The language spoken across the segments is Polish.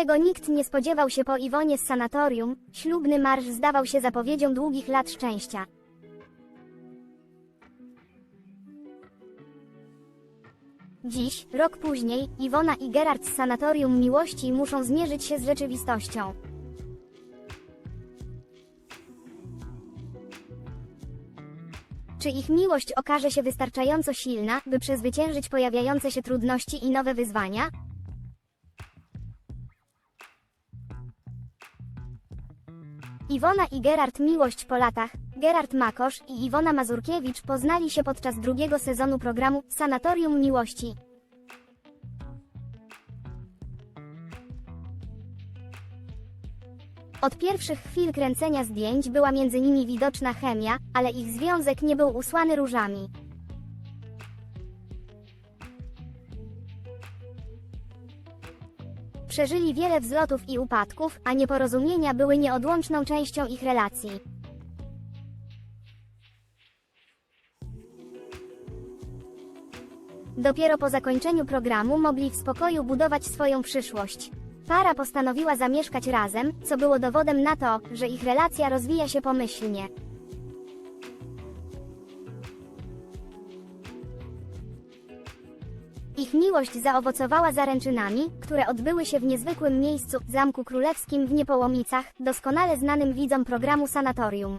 Tego nikt nie spodziewał się po Iwonie z sanatorium, ślubny marsz zdawał się zapowiedzią długich lat szczęścia. Dziś, rok później, Iwona i Gerard z sanatorium miłości muszą zmierzyć się z rzeczywistością. Czy ich miłość okaże się wystarczająco silna, by przezwyciężyć pojawiające się trudności i nowe wyzwania? Iwona i Gerard miłość po latach. Gerard Makosz i Iwona Mazurkiewicz poznali się podczas drugiego sezonu programu Sanatorium Miłości. Od pierwszych chwil kręcenia zdjęć była między nimi widoczna chemia, ale ich związek nie był usłany różami. Przeżyli wiele wzlotów i upadków, a nieporozumienia były nieodłączną częścią ich relacji. Dopiero po zakończeniu programu mogli w spokoju budować swoją przyszłość. Para postanowiła zamieszkać razem, co było dowodem na to, że ich relacja rozwija się pomyślnie. Ich miłość zaowocowała zaręczynami, które odbyły się w niezwykłym miejscu, Zamku Królewskim w Niepołomicach, doskonale znanym widzom programu Sanatorium.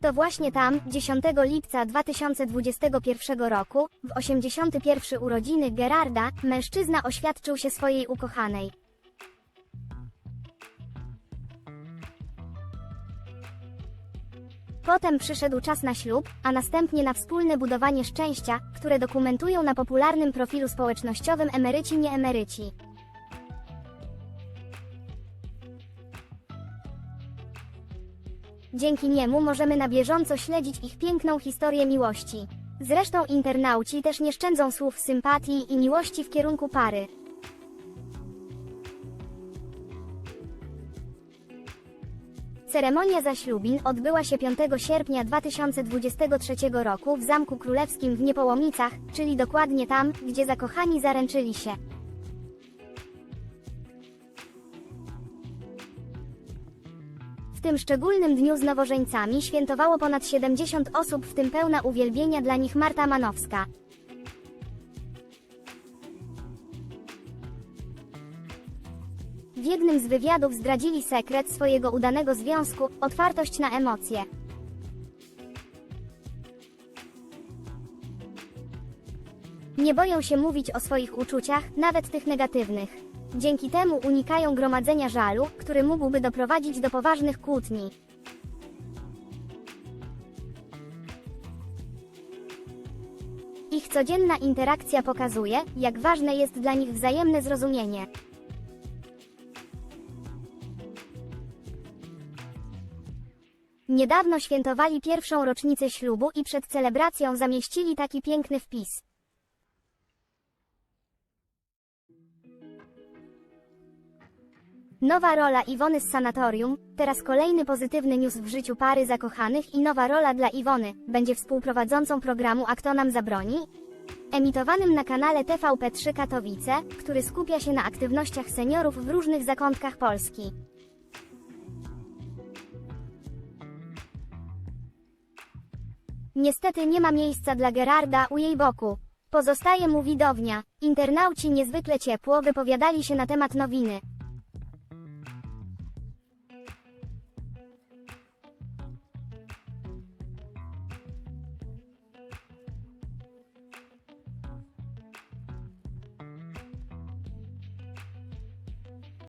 To właśnie tam, 10 lipca 2021 roku, w 81 urodziny Gerarda, mężczyzna oświadczył się swojej ukochanej. Potem przyszedł czas na ślub, a następnie na wspólne budowanie szczęścia, które dokumentują na popularnym profilu społecznościowym emeryci nie emeryci. Dzięki niemu możemy na bieżąco śledzić ich piękną historię miłości. Zresztą internauci też nie szczędzą słów sympatii i miłości w kierunku pary. Ceremonia zaślubin odbyła się 5 sierpnia 2023 roku w Zamku Królewskim w Niepołomicach, czyli dokładnie tam, gdzie zakochani zaręczyli się. W tym szczególnym dniu z nowożeńcami świętowało ponad 70 osób, w tym pełna uwielbienia dla nich Marta Manowska. W jednym z wywiadów zdradzili sekret swojego udanego związku, otwartość na emocje. Nie boją się mówić o swoich uczuciach, nawet tych negatywnych. Dzięki temu unikają gromadzenia żalu, który mógłby doprowadzić do poważnych kłótni. Ich codzienna interakcja pokazuje, jak ważne jest dla nich wzajemne zrozumienie. Niedawno świętowali pierwszą rocznicę ślubu i przed celebracją zamieścili taki piękny wpis. Nowa rola Iwony z sanatorium, teraz kolejny pozytywny news w życiu pary zakochanych i nowa rola dla Iwony, będzie współprowadzącą programu A kto nam zabroni? Emitowanym na kanale TVP3 Katowice, który skupia się na aktywnościach seniorów w różnych zakątkach Polski. Niestety nie ma miejsca dla Gerarda u jej boku. Pozostaje mu widownia. Internauci niezwykle ciepło wypowiadali się na temat nowiny.